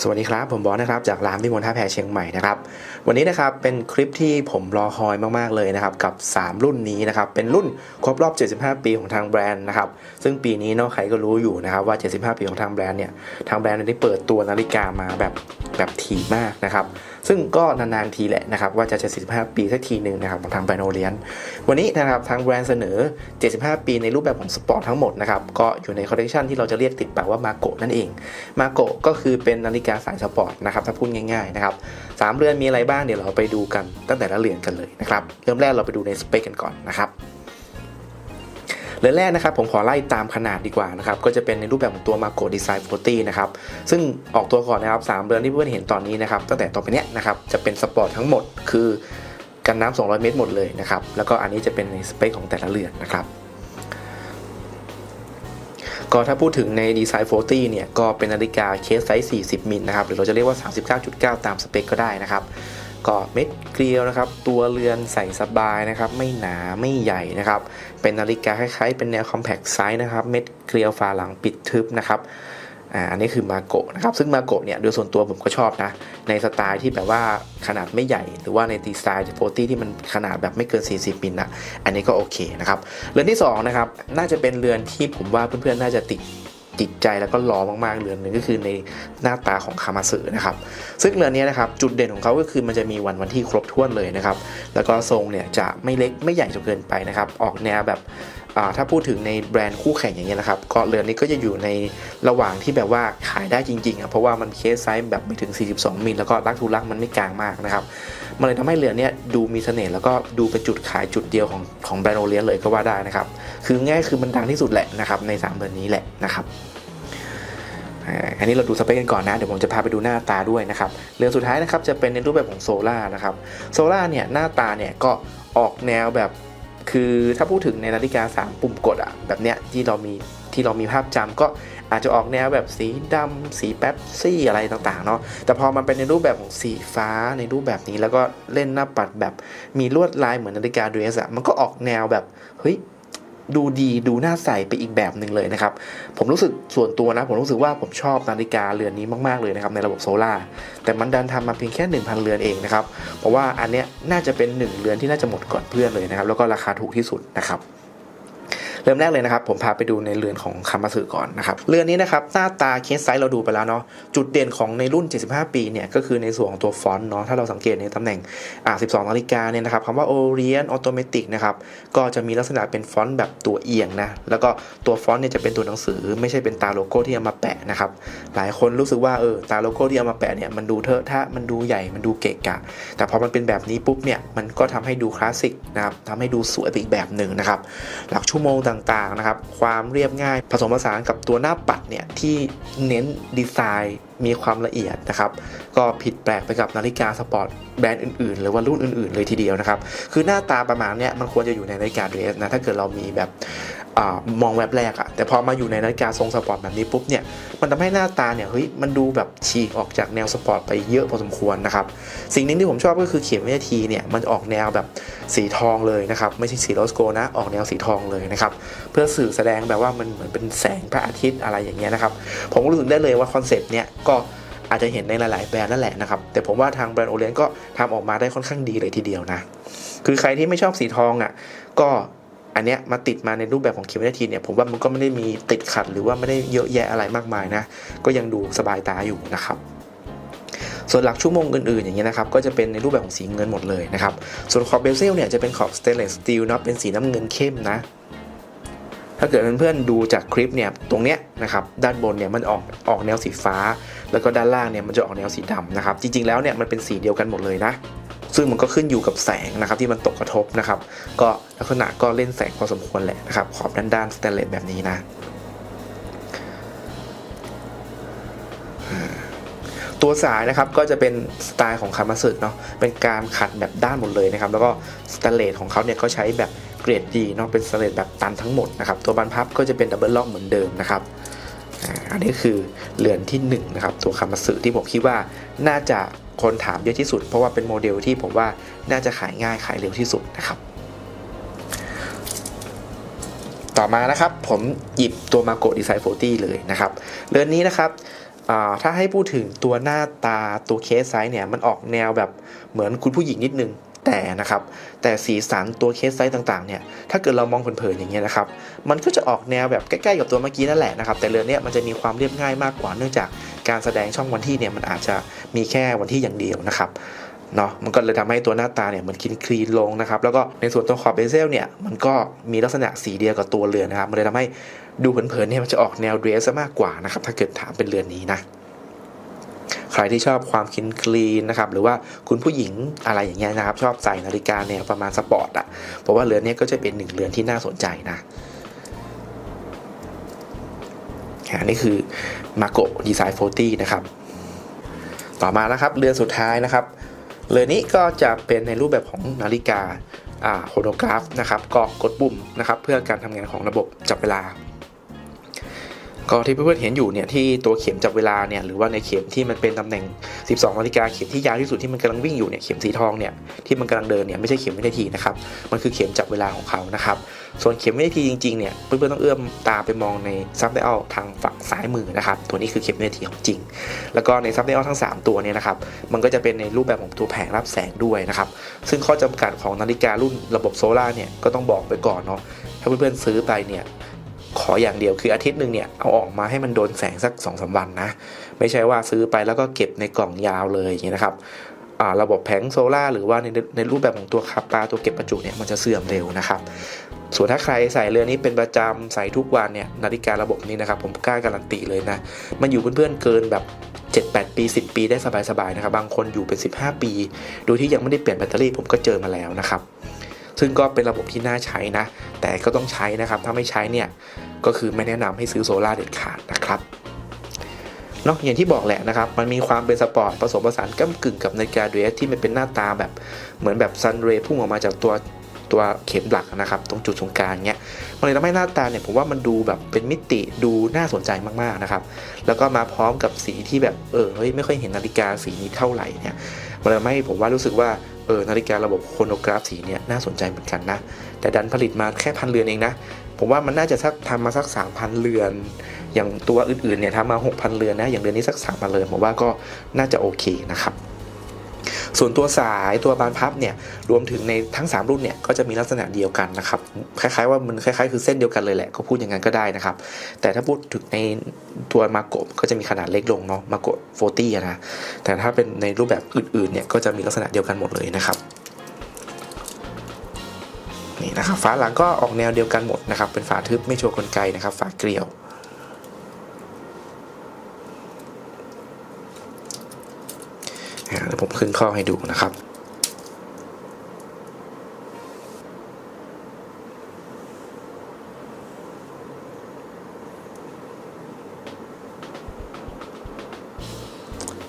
สวัสดีครับ ผมบอสนะครับจากร้านพิมลท่าแพเชียงใหม่นะครับวันนี้นะครับเป็นคลิปที่ผมรอคอยมากๆเลยนะครับกับ 3 รุ่นนี้นะครับเป็นรุ่นครบรอบ 75 ปีของทางแบรนด์นะครับซึ่งปีนี้เนาะใครก็รู้อยู่นะครับว่า 75 ปีของทางแบรนด์เนี่ยทางแบรนด์ได้เปิดตัวนาฬิกามาแบบแบบถี่มากนะครับ ซึ่งก็นานๆทีแหละนะครับว่าจะ 75 ปีสักทีหนึ่งนะครับของทางแบรนด์โอเลียนวันนี้นะครับทางแบรนด์เสนอ 75 ปีในรูปแบบของสปอร์ตทั้งหมดนะครับก็อยู่ในคอลเลคชันที่เราจะเรียกติดปากว่ามาโกะนั่นเองมาโกะก็คือเป็นนาฬิกาสายสปอร์ตนะครับถ้าพูดง่ายๆนะครับสามเรือนมีอะไรบ้างเดี๋ยวเราไปดูกันตั้งแต่ละเรือนกันเลยนะครับเริ่มแรกเราไปดูในสเปคกันก่อนนะครับ เรือนแรกนะครับผมขอไล่ตามขนาดดีกว่านะครับก็จะเป็นในรูปแบบของตัวมาโกดีไซน์40นะครับซึ่งออกตัวก่อนนะครับสามเรือนที่เพื่อนเห็นตอนนี้นะครับตั้งแต่ต่อไปเนี้ยนะครับจะเป็นสปอร์ตทั้งหมดคือกันน้ำ200 เมตรหมดเลยนะครับแล้วก็อันนี้จะเป็นในสเปคของแต่ละเรือนนะครับก็ถ้าพูดถึงในดีไซน์40เนี่ยก็เป็นนาฬิกาเคสไซส์ 40 มิลนะครับหรือเราจะเรียกว่า 39.9 ตามสเปคก็ได้นะครับ ก็เม็ดเกลียวนะครับ ตัวเรือนใส่สบายนะครับ ไม่หนาไม่ใหญ่นะครับ เป็นนาฬิกาคล้ายๆ เป็นแนว compact size นะครับ เม็ดเกลียวฝาหลังปิดทึบนะครับอันนี้คือมาโกะนะครับ ซึ่งมาโกะเนี่ยโดยส่วนตัวผมก็ชอบนะ ในสไตล์ที่แบบว่าขนาดไม่ใหญ่ หรือว่าในดีไซน์โฟตี้ที่มันขนาดแบบไม่เกิน 40มิลนะอันนี้ก็โอเคนะครับ เรือนที่สองนะครับ น่าจะเป็นเรือนที่ผมว่าเพื่อนๆ น่าจะติด ติดใจแล้วก็ล้อมากๆเรือนหนึ่งก็คือในหน้าตาของคามาสึนะครับ ซึ่งเรือนนี้นะครับจุดเด่นของเขาก็คือมันจะมีวันวันที่ครบถ้วนเลยนะครับ แล้วก็ทรงเนี่ยจะไม่เล็กไม่ใหญ่จนเกินไปนะครับ ออกแนวแบบ ถ้าพูดถึงในแบรนด์คู่แข่งอย่างเงี้ยนะครับก็เรือนนี้ก็จะอยู่ในระหว่างที่แบบว่าขายได้จริงๆอะเพราะว่ามันเคสไซส์แบบไม่ถึง 42 มิลแล้วก็ลักทูลักมันไม่กลางมากนะครับมันเลยทำให้เรือนนี้ดูมีเสน่ห์แล้วก็ดูเป็นจุดขายจุดเดียวของของแบรนด์โอเลียนเลยก็ว่าได้นะครับคือง่ายคือมันดังที่สุดแหละนะครับใน3เรือนนี้แหละนะครับอันนี้เราดูสเปคกันก่อนนะเดี๋ยวผมจะพาไปดูหน้าตาด้วยนะครับเรือนสุดท้ายนะครับจะเป็นในรูปแบบของโซล่านะครับโซล่าเนี่ยหน้าตาเนี่ยก็ออกแนวแบบ คือถ้าพูดถึงในนาฬิกา 3 ปุ่มกดอะแบบเนี้ยที่เรามีที่เรามีภาพจำก็อาจจะออกแนวแบบสีดำสีแป๊บซี่อะไรต่างๆเนาะแต่พอมันเป็นในรูปแบบของสีฟ้าในรูปแบบนี้แล้วก็เล่นหน้าปัดแบบมีลวดลายเหมือนนาฬิกาเดรสอะมันก็ออกแนวแบบเฮ้ย ดูดีดูน่าใส่ไปอีกแบบหนึ่งเลยนะครับ ผมรู้สึกส่วนตัวนะ ผมรู้สึกว่าผมชอบนาฬิกาเรือนนี้มาก ๆ เลยนะครับในระบบโซลา่าแต่มันดันทำมาเพียงแค่ 1,000 เรือนเองนะครับ เพราะว่าอันเนี้ยน่าจะเป็น 1 เรือนที่น่าจะหมดก่อนเพื่อนเลยนะครับ แล้วก็ราคาถูกที่สุดนะครับ เริ่มแรกเลยนะครับ ผมพาไปดูในเรือนของคามาสึก่อนนะครับเรือนนี้นะครับหน้าตาเคสไซส์เราดูไปแล้วเนาะจุดเด่นของในรุ่น 75 ปีเนี่ยก็คือในส่วนของตัวฟอนต์เนาะถ้าเราสังเกตในตำแหน่งอ่า12นาฬิกาเนี่ยนะครับคำว่า Orient Automatic นะครับก็จะมีลักษณะเป็นฟอนต์แบบตัวเอียงนะแล้วก็ตัวฟอนต์เนี่ยจะเป็นตัวหนังสือ ไม่ใช่เป็นตาโลโก้ที่เอามาแปะนะครับหลายคนรู้สึกว่าเออตาโลโก้ที่เอามาแปะเนี่ยมันดูเทอะทะมันดูใหญ่มันดูเกะกะ แต่พอมันเป็นแบบนี้ปุ๊บเนี่ยมันก็ทำให้ดูคลาสสิกนะครับทำให้ดูสวยไปอีกแบบหนึ่งนะครับหลักชั่วโมงต่างๆนะครับ ความเรียบง่ายผสมผสานกับตัวหน้าปัดเนี่ยที่เน้นดีไซน์ มีความละเอียดนะครับ ก็ผิดแปลกไปกับนาฬิกาสปอร์ตแบรนด์อื่นๆ หรือว่ารุ่นอื่นๆ เลยทีเดียวนะครับ คือหน้าตาประมาณเนี้ยมันควรจะอยู่ในนาฬิกาเดรสนะ ถ้าเกิดเรามีแบบอามองแวบแรกอะแต่พอมาอยู่ในนาฬิกาทรงสปอร์ตแบบนี้ปุ๊บเนี่ย มันทำให้หน้าตาเนี่ย เฮ้ย มันดูแบบฉีกออกจากแนวสปอร์ตไปเยอะพอสมควรนะครับ สิ่งหนึ่งที่ผมชอบก็คือเข็มวินาทีเนี่ย มันออกแนวแบบสีทองเลยนะครับ ไม่ใช่สีโรสโกนะ ออกแนวสีทองเลยนะครับ เพื่อสื่อแสดงแบบว่ามันเหมือนเป็นแสงพระอาทิตย์อะไรอย่างเงี้ยนะครับ ผมรู้สึกได้เลยว่าคอนเซปต์เนี่ยก็อาจจะเห็นในหลาย ๆ แบรนด์นั่นแหละนะครับ แต่ผมว่าทางแบรนด์โอเลียนก็ทำออกมาได้ค่อนข้างดีเลยทีเดียวนะ คือใครที่ไม่ชอบสีทองอะ ก็อันเนี้ยมาติดมาในรูปแบบของเข็มวินาทีเนี่ยผมว่ามันก็ไม่ได้มีติดขัดหรือว่าไม่ได้เยอะแยะอะไรมากมายนะ ก็ยังดูสบายตาอยู่นะครับส่วนหลักชั่วโมงอื่นๆอย่างเงี้ยนะครับก็จะเป็นในรูปแบบของสีเงินหมดเลยนะครับ ส่วนขอบเบลเซลเนี่ยจะเป็นขอบสเตนเลสสตีลเนาะเป็นสีน้ำเงินเข้มนะ ถ้าเกิดเพื่อนๆดูจากคลิปเนี่ยตรงเนี้ยนะครับด้านบนเนี่ยมันออกออกแนวสีฟ้า แล้วก็ด้านล่างเนี่ยมันจะออกแนวสีดำนะครับจริงๆแล้วเนี่ยมันเป็นสีเดียวกันหมดเลยนะซึ่งมันก็ขึ้นอยู่กับแสงนะครับที่มันตกกระทบนะครับ ก็ลักษณะก็เล่นแสงพอสมควรแหละนะครับขอบด้านๆสแตนเลสแบบนี้นะ ตัวสายนะครับก็จะเป็นสไตล์ของคามาสึเนาะเป็นการขัดแบบด้านหมดเลยนะครับแล้วก็สแตนเลสของเขาเนี่ยก็ใช้แบบเกรดดีเนาะเป็นสแตนเลสแบบตันทั้งหมดนะครับตัวบานพับก็จะเป็นดับเบิลล็อกเหมือนเดิมนะครับอันนี้คือเรือนที่1นงนะครับตัวคามาสึที่ผมคิดว่าน่าจะคนถามเยอะที่สุด เพราะว่าเป็นโมเดลที่ผมว่าน่าจะขายง่ายขายเร็วที่สุดนะครับ ต่อมานะครับผมหยิบตัวมาโกดีไซน์โฟตี้เลยนะครับเรือนนี้นะครับ ถ้าให้พูดถึงตัวหน้าตาตัวเคสไซส์เนี่ยมันออกแนวแบบเหมือนคุณผู้หญิงนิดนึงแต่นะครับแต่สีสันตัวเคสไซส์ต่างๆเนี่ยถ้าเกิดเรามองเผินๆอย่างเงี้ยนะครับมันก็จะออกแนวแบบใกล้ๆกับตัวเมื่อกี้นั่นแหละนะครับแต่เรือนเนี้ยมันจะมีความเรียบง่ายมากกว่าเนื่องจากการแสดงช่องวันที่เนี่ยมันอาจจะมีแค่วันที่อย่างเดียวนะครับเนาะมันก็เลยทำให้ตัวหน้าตาเนี่ยมันคลีนคลีนลงนะครับแล้วก็ในส่วนตัวขอบเบเซลเนี่ยมันก็มีลักษณะสีเดียวกับตัวเรือนนะครับมันเลยทำให้ ดูเผินๆเนี่ยมันจะออกแนวเดรสซะมากกว่านะครับ ถ้าเกิดถามเป็นเรือนนี้นะ ใครที่ชอบความคินคลีนนะครับ หรือว่าคุณผู้หญิงอะไรอย่างเงี้ยนะครับ ชอบใส่นาฬิกาแนวประมาณสปอร์ตอะเพราะว่าเรือนนี้ก็จะเป็นหนึ่งเรือนที่น่าสนใจนะอันนี้คือมาโกดีไซน์40นะครับ ต่อมานะครับเรือนสุดท้ายนะครับเรือนนี้ก็จะเป็นในรูปแบบของนาฬิกาอ่าโฮโลกราฟนะครับ ก็กดปุ่มนะครับ เพื่อการทำงานของระบบจับเวลา ก็ที่เพื่อนๆเห็นอยู่เนี่ยที่ตัวเข็มจับเวลาเนี่ยหรือว่าในเข็มที่มันเป็นตำแหน่ง 12นาฬิกาเข็มที่ยาวที่สุดที่มันกำลังวิ่งอยู่เนี่ยเข็มสีทองเนี่ยที่มันกำลังเดินเนี่ยไม่ใช่เข็มวินาทีนะครับมันคือเข็มจับเวลาของเขานะครับส่วนเข็มวินาทีจริงๆเนี่ยเพื่อนๆต้องเอื้อมตาไปมองในซับไดอัลทางฝั่งซ้ายมือนะครับตัวนี้คือเข็มวินาทีของจริง แล้วก็ในซับไดอัลทั้ง 3 ตัวเนี่ยนะครับมันก็จะเป็นในรูปแบบของตัวแผงรับแสงด้วยนะครับซึ่งข้อจำกัดของนาฬิการุ่นระบบโซลาเนี่ยก็ต้องบอกไปก่อนเนาะถ้าเพื่อนๆซื้อไปเนี่ย ขออย่างเดียวคืออาทิตย์หนึ่งเนี่ยเอาออกมาให้มันโดนแสงสัก2อสวันนะ ไม่ใช่ว่าซื้อไปแล้วก็เก็บในกล่องยาวเลยอย่างนี้นะครับระบบแผงโซล่าหรือว่าในในรูปแบบของตัวคาปาตัวเก็บประจุเนี่ยมันจะเสื่อมเร็วนะครับ ส่วนถ้าใครใส่เรือนนี้เป็นประจำใส่ทุกวันเนี่ยนาฬิการะบบนี้นะครับ ผมกล้าการันตีเลยนะ มันอยู่เพื่อนๆเกินแบบ 7-8 ปี 10 ปีได้สบายๆนะครับ บางคนอยู่เป็น 15 ปี โดยที่ยังไม่ได้เปลี่ยนแบตเตอรี่ผมก็เจอมาแล้วนะครับ ซึ่งก็เป็นระบบที่น่าใช้นะ แต่ก็ต้องใช้นะครับ ถ้าไม่ใช้เนี่ย ก็คือไม่แนะนำให้ซื้อโซล่าเด็ดขาดนะครับเนาะอย่างที่บอกแหละนะครับ มันมีความเป็นสปอร์ตผสมผสานก้ากึ่งกับนาฬิกาเดรสที่มันเป็นหน้าตาแบบเหมือนแบบซันเรย์พุ่งออกมาจากตัวตัวเข็มหลักนะครับ ตรงจุดตรงกลางเนี้ยมันเลยทำให้หน้าตาเนี่ยผมว่ามันดูแบบเป็นมิติดูน่าสนใจมากๆนะครับ แล้วก็มาพร้อมกับสีที่แบบเออเฮ้ยไม่ค่อยเห็นนาฬิกาสีนี้เท่าไหร่เนี่ย มันทำให้ผมว่ารู้สึกว่าเออนาฬิการะบบโครโนกราฟสีเนี่ยน่าสนใจเหมือนกันนะ แต่ดันผลิตมาแค่พันเรือนเองนะ ผมว่ามันน่าจะสักทำมาสัก 3,000 เรือน อย่างตัวอื่นๆเนี่ยทำมา 6,000 เรือนนะ อย่างเดือนนี้สัก 3,000 เรือนผมว่าก็น่าจะโอเคนะครับ ส่วนตัวสายตัวบานพับเนี่ยรวมถึงในทั้ง 3 รุ่นเนี่ยก็จะมีลักษณะเดียวกันนะครับคล้ายๆว่ามันคล้ายๆ คือเส้นเดียวกันเลยแหละก็พูดอย่างนั้นก็ได้นะครับ แต่ถ้าพูดถึงในตัวมาโกะก็จะมีขนาดเล็กลงเนาะมาโกะโฟตี้นะแต่ถ้าเป็นในรูปแบบอื่นๆเนี่ยก็จะมีลักษณะเดียวกันหมดเลยนะครับนี่นะครับฝาหลังก็ออกแนวเดียวกันหมดนะครับเป็นฝาทึบไม่โชว์กลไกนะครับฝาเกลียว อ่า เดี๋ยวผมขึ้นข้อให้ดูนะครับ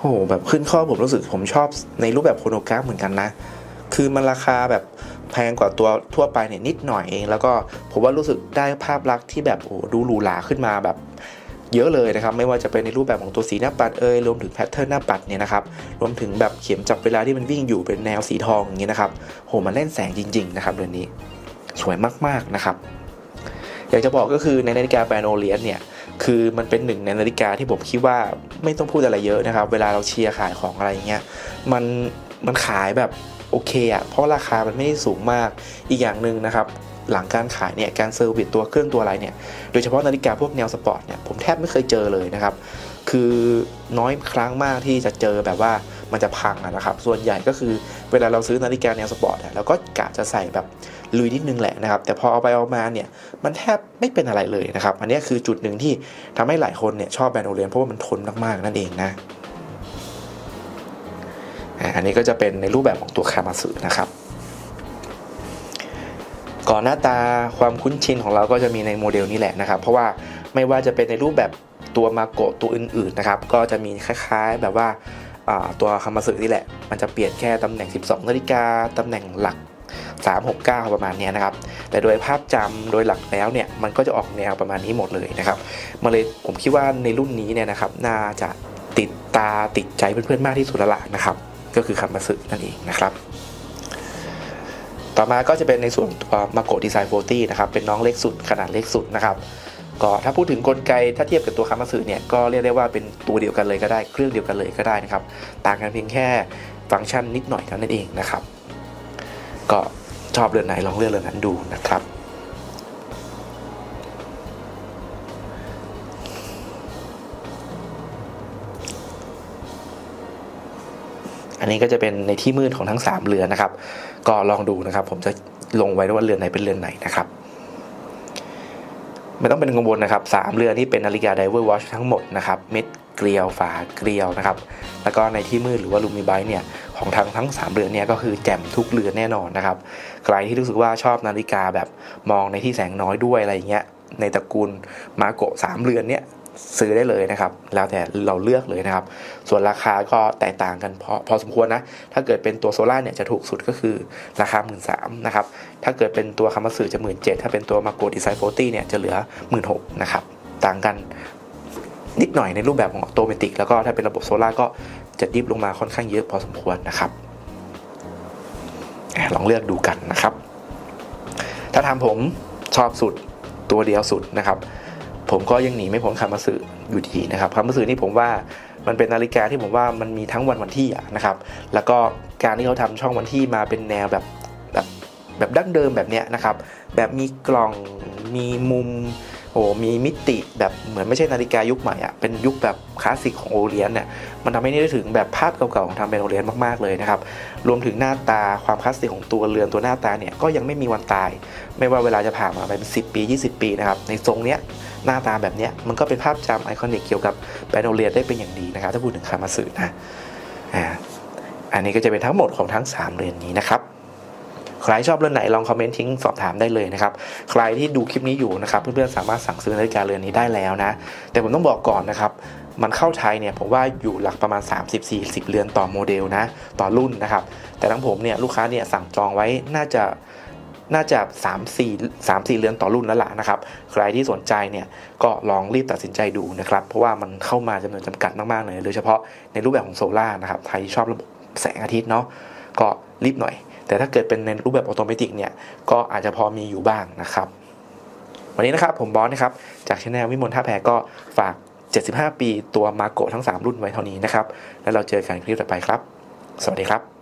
โอ้โหแบบขึ้นข้อผมรู้สึกผมชอบในรูปแบบโคโนกราฟเหมือนกันนะ คือมันราคาแบบแพงกว่าตัวทั่วไปเนี่ยนิดหน่อยเอง แล้วก็ผมว่ารู้สึกได้ภาพลักษณ์ที่แบบโอ้ดูหรูหราขึ้นมาแบบ เยอะเลยนะครับ ไม่ว่าจะเป็นในรูปแบบของตัวสีหน้าปัดเอ่ยรวมถึงแพทเทิร์นหน้าปัดเนี่ยนะครับรวมถึงแบบเข็มจับเวลาที่มันวิ่งอยู่เป็นแนวสีทองอย่างเงี้ยนะครับโหมันเล่นแสงจริง ๆ นะครับเรือนนี้สวยมากๆนะครับอยากจะบอกก็คือในนาฬิกาแบรนด์โอเลียนเนี่ยคือมันเป็นหนึ่งในนาฬิกาที่ผมคิดว่าไม่ต้องพูดอะไรเยอะนะครับ เวลาเราเชียร์ขายของอะไรเงี้ยมันมันขายแบบ โอเคอะเพราะราคามันไม่ได้สูงมากอีกอย่างหนึ่งนะครับ หลังการขายเนี่ยการเซอร์วิสตัวเครื่องตัวอะไรเนี่ยโดยเฉพาะนาฬิกาพวกแนวสปอร์ตเนี่ยผมแทบไม่เคยเจอเลยนะครับ คือน้อยครั้งมากที่จะเจอแบบว่ามันจะพังะนะครับ ส่วนใหญ่ก็คือเวลาเราซื้อนาฬิกาแนวสปอร์ตอะเราก็กะจะใส่แบบลุยนิดนึงแหละนะครับ แต่พอเอาไปเอามาเนี่ย มันแทบไม่เป็นอะไรเลยนะครับ อันนี้คือจุดหนึ่งที่ทำให้หลายคนเนี่ยชอบแบรนด์โอเลียนเพราะว่ามันทนมากๆนั่นเองนะ อันนี้ก็จะเป็นในรูปแบบของตัวคามาสึนะครับ ก่อนหน้าตาความคุ้นชินของเราก็จะมีในโมเดลนี้แหละนะครับ เพราะว่าไม่ว่าจะเป็นในรูปแบบตัวมาโกะตัวอื่นๆนะครับ ก็จะมีคล้ายๆแบบว่าตัวคามาสึนี่แหละ มันจะเปลี่ยนแค่ตำแหน่ง 12 นาฬิกาตำแหน่งหลัก 369 ประมาณนี้นะครับ แต่โดยภาพจำโดยหลักแล้วเนี่ย มันก็จะออกแนวประมาณนี้หมดเลยนะครับมาเลยผมคิดว่าในรุ่นนี้เนี่ยนะครับ น่าจะติดตาติดใจเพื่อนๆมากที่สุดละละนะครับ ก็คือคามาสึนั่นเองนะครับ ต่อมาก็จะเป็นในส่วนตัวมาโกดีไซน์โฟตี้นะครับเป็นน้องเล็กสุดขนาดเล็กสุดนะครับก็ถ้าพูดถึงกลไกถ้าเทียบกับตัวคามาสึเนี่ยก็เรียกได้ว่าเป็นตัวเดียวกันเลยก็ได้เครื่องเดียวกันเลยก็ได้นะครับ ต่างกันเพียงแค่ฟังก์ชันนิดหน่อยเท่านั้นเองนะครับ ก็ชอบเรือนไหนลองเลือกเรือนนั้นดูนะครับ นนี้ก็จะเป็นในที่มืดของทั้ง 3เรือนนะครับ ก็ลองดูนะครับ ผมจะลงไว้ว่าเรือนไหนเป็นเรือนไหนนะครับไม่ต้องเป็นกังวลนะครับ 3 เรือนที่เป็นนาฬิกา Diver Watch ทั้งหมดนะครับเม็ดเกลียวฝาเกลียวนะครับ แล้วก็ในที่มืดหรือว่าลูมิไบเนี่ยของทางทั้ง 3 เรือนเนี่ยก็คือแจ่มทุกเรือนแน่นอนนะครับ ใครที่รู้สึกว่าชอบนาฬิกาแบบมองในที่แสงน้อยด้วยอะไรอย่างเงี้ยในตระกูลมาโกะสามเรือนเนี่ย ซื้อได้เลยนะครับ แล้วแต่เราเลือกเลยนะครับ ส่วนราคาก็แตกต่างกันพอพอสมควรนะ ถ้าเกิดเป็นตัวโซล่าเนี่ยจะถูกสุดก็คือราคา 1 3ื่นนะครับ ถ้าเกิดเป็นตัวคามาสึจะ1 7ื่นถ้าเป็นตัวมาโกดีไซน์โฟตี้เนี่ยจะเหลือ 1 6ื่นนะครับ ต่างกันนิดหน่อยในรูปแบบของออโตเมติกแล้วก็ถ้าเป็นระบบโซล่าก็จะดิฟลงมาค่อนข้างเยอะพอสมควรนะครับลองเลือกดูกันนะครับ ถ้าทำผมชอบสุดตัวเดียวสุดนะครับ ผมก็ยังหนีไม่พ้นคามาสึอยู่ดีนะครับคามาสึนี่ผมว่ามันเป็นนาฬิกาที่ผมว่ามันมีทั้งวันวันที่นะครับ แล้วก็การที่เขาทำช่องวันที่มาเป็นแนวแบบแบบแบบดั้งเดิมแบบเนี้ยนะครับ แบบมีกล่องมีมุมโอ้มีมิติแบบเหมือนไม่ใช่นาฬิกายุคใหม่อะเป็นยุคแบบคลาสสิกของโอเลียนเนี่ยมันทำให้นี่ได้ถึงแบบภาพเก่าๆของทางแบรนด์โอเลียนมากๆเลยนะครับรวมถึงหน้าตาความคลาสสิกของตัวเรือนตัวหน้าตาเนี่ยก็ยังไม่มีวันตาย ไม่ว่าเวลาจะผ่านมาเป็น10 ปี 20 ปีนะครับในทรงเนี้ย หน้าตาแบบนี้มันก็เป็นภาพจำไอคอนิกเกี่ยวกับแบรนด์โอเลียนได้เป็นอย่างดีนะครับ ถ้าพูดถึงคามาสึนะอ่าอันนี้ก็จะเป็นทั้งหมดของทั้ง 3เรือนนี้นะครับใครชอบเรือนไหนลองคอมเมนต์ทิ้งสอบถามได้เลยนะครับ ใครที่ดูคลิปนี้อยู่นะครับ เพื่อนๆสามารถสั่งซื้อนาฬิกาเรือนนี้ได้แล้วนะ แต่ผมต้องบอกก่อนนะครับ มันเข้าไทยเนี่ยผมว่าอยู่หลักประมาณ 30-40 เรือนต่อโมเดลนะ ต่อรุ่นนะครับ แต่ทั้งผมเนี่ยลูกค้าเนี่ยสั่งจองไว้น่าจะ น่าจะ 3 4 3 4 เรือนต่อรุ่นแล้วล่ะนะครับ ใครที่สนใจเนี่ยก็ลองรีบตัดสินใจดูนะครับ เพราะว่ามันเข้ามาจำนวนจำกัดมากๆเลยโดยเฉพาะในรูปแบบของโซล่านะครับใครที่ชอบระบบแสงอาทิตย์เนาะก็รีบหน่อย แต่ถ้าเกิดเป็นในรูปแบบออโตเมติกเนี่ยก็อาจจะพอมีอยู่บ้างนะครับวันนี้นะครับผมบอสนะครับจากช anel วิมลท่าแพก็ฝาก 75 ปีตัวมาโกทั้ง 3 รุ่นไว้เท่านี้นะครับ แล้วเราเจอกันคลิปต่อไปครับ สวัสดีครับ